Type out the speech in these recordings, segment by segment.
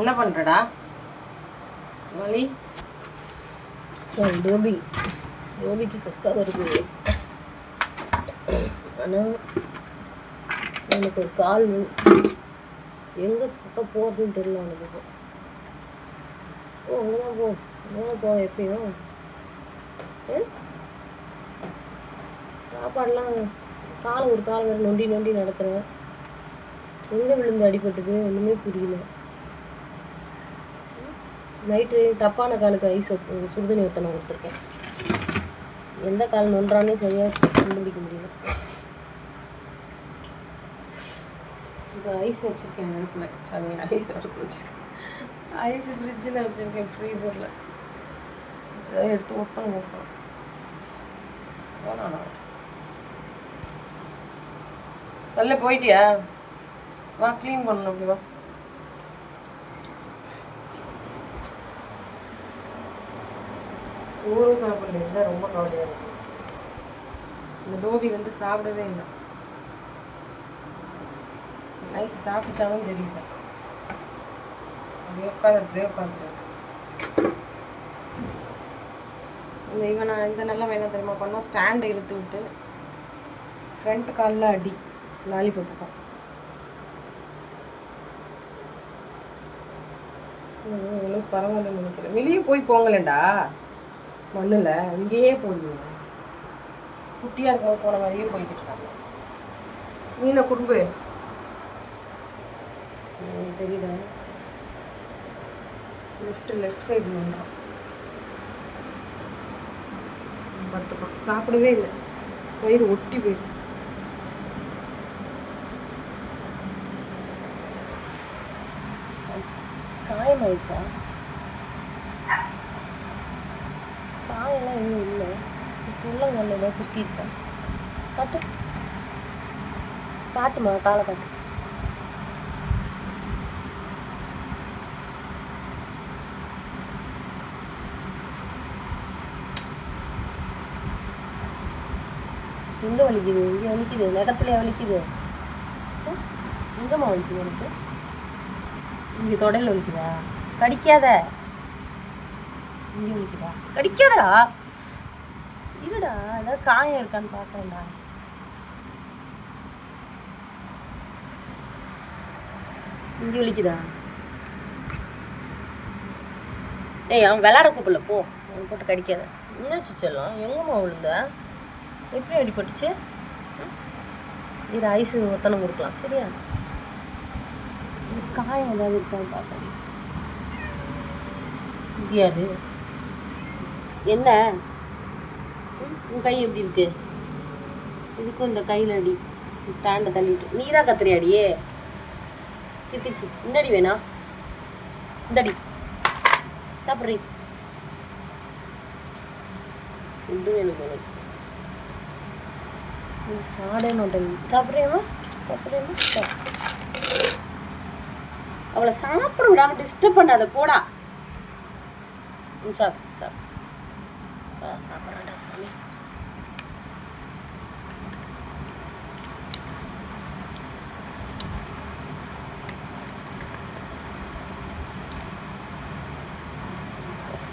என்ன பண்ணுறடா மொழி? சரி கோபி. கோபிக்கு கக்கா வருது. ஆனால் எனக்கு ஒரு கால் எங்கே பக்கம் போகிறதுன்னு தெரியல அவனுக்கு இப்போ. ஓ அங்கே போ. அங்கே போ எப்பயும். சாப்பாடெலாம் காலம் காலை ஒரு கால் வேறு நொண்டி நொண்டி நடத்துகிறேன் எங்கே விழுந்து அடிபட்டது? ஒன்றுமே புரியல. நைட்டு தப்பான காலுக்கு ஐஸ் சுடுதண்ணி ஒத்தனை கொடுத்துருக்கேன் எந்த கால் நொன்றானே சரியாக கண்டுபிடிக்க முடியல. இப்போ ஐஸ் வச்சுருக்கேன் அடுப்பில் சாமி ஐஸ் அடுப்பில் வச்சுருக்கேன். ஐஸ் ஃப்ரிட்ஜில் வச்சுருக்கேன் ஃப்ரீசரில் இதை எடுத்து ஊற்றணும் ஊற்றணும் போனா தள்ள போயிட்டியா? வா க்ளீன் பண்ணணும் அப்படி வா. சோறும் சாப்பிடல இருந்தால் ரொம்ப கவலையாக இருக்கும் இந்த டோபி வந்து சாப்பிடவே இல்லை. நைட்டு சாப்பிட்டாலும் தெரியல. அப்படியே உட்காந்துட்டு உட்காந்துருக்கு இந்த இவன் நான் இந்த நல்ல வேணும் தெரியுமா பண்ணால் ஸ்டாண்டை இழுத்து விட்டு ஃப்ரண்ட் காலில் அடி லாலிபப்புக்கும் ஒன்றும் பரவாயில்லன்னு நினைக்கிறேன். வெளியே போய் போங்களேண்டா மண்ணில் இங்கேயே போயிடுவோம் குட்டியாக இருக்கும் போன மாதிரியே போய்கிட்டு இருக்காங்க. நீ குறும்பு உம், தெரியுதா. லெஃப்ட் லெஃப்ட் சைடு நின்றான் பத்து சாப்பிடவே இல்லை. வயிறு ஒட்டி போயிடும் காயமாயிருக்கா? உள்ளங்காலில் குத்தி குத்திருக்கா காட்டு. காட்டுமா காலை காட்டு. எங்கே வலிக்குது? இங்க வலிக்குது. நகத்துல வலிக்குது. எங்கம்மா வலிக்குது எனக்கு இங்கே தொடையில் வலிக்குதா? கடிக்காத. இங்கே வலிக்குதா? கடிக்காதடா. இருடா ஏதாவது காயம் இருக்கான்னு பார்க்குறேன்டா இங்கே விழிக்குதா? ஏய் அவன் விளாட கூப்பிடல போ. அவன் போட்டு கடிக்காத. என்னாச்சு செல்லம்? எங்கம்மா விழுந்த? எப்படி அடிபட்டுச்சு? இது ஐஸு ஒத்தனை கொடுக்கலாம் சரியா? இது காயம் ஏதாவது இருக்கான்னு பார்க்கணும் முடியாது என்ன? உன் கை எப்படி இருக்கு? இதுக்கும் இந்த கையில் அடி. ஸ்டாண்டை தள்ளி விட்டு. நீ தான் கத்துறியா அடியே? கித்திச்சு இந்தடி வேணா. இந்தடி. சாப்பிட்றீ. ஃபுட்டு வேணும் நீ சாடே மாட்டேன் சாப்பிட்றியாமா சாப்பிட்றியாமா சாப்பிடு. அவளை சாப்பிட விடாம டிஸ்டர்ப் பண்ணாத. போடா. ம் சாப் சாப் சாப்பிட்றாடா சாமி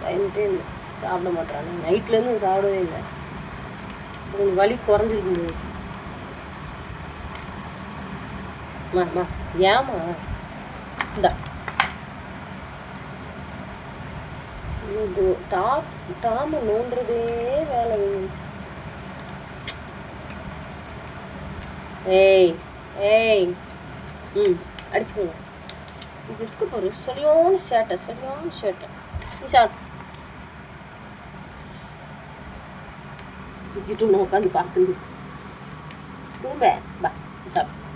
பயந்துட்டே இல்லை சாப்பிட மாட்டாங்க நைட்லேருந்து சாப்பிடவே இல்லை. கொஞ்சம் வலி குறைஞ்சிருக்கு மா ஏமா இந்தா இது டாப் டாம நோண்டுறதே வேலை. ஏய் ஏய். ம் அடிச்சுக்கோங்க. இது இருக்க பாரு சரியான சேட்டை சரியான சேட்டை. நீ சாப்பிட்டு இங்கிட்டு நான் உட்காந்து பார்த்துங்க திரும்ப பா சாப்பிடு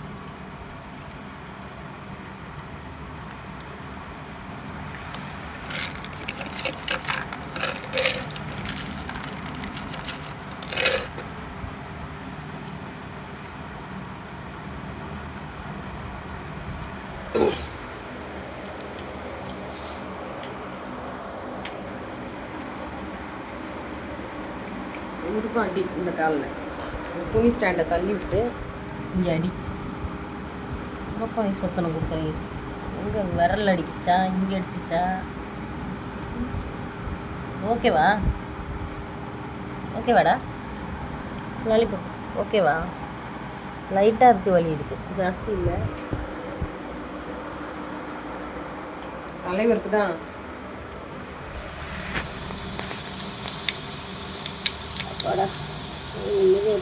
உடுக்கும் அடி இந்த காலில். துணி ஸ்டாண்டை தள்ளி விட்டு இங்கே அடி. பாப்பா சொத்தனை கொடுக்குறீங்க எங்கே விரல் அடிக்குச்சா? இங்கே அடிச்சிச்சா? ஓகேவா ஓகேவாடா லாலிபப். ஓகேவா லைட்டாக இருக்குது வலி இதுக்கு ஜாஸ்தி இல்லை. தலைவருக்கு தான் அப்பாடா நிம்மதியாக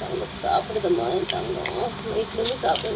தங்கம் சாப்பிடுதம்மா என் தங்கம். வீட்டிலேருந்து சாப்பிடுது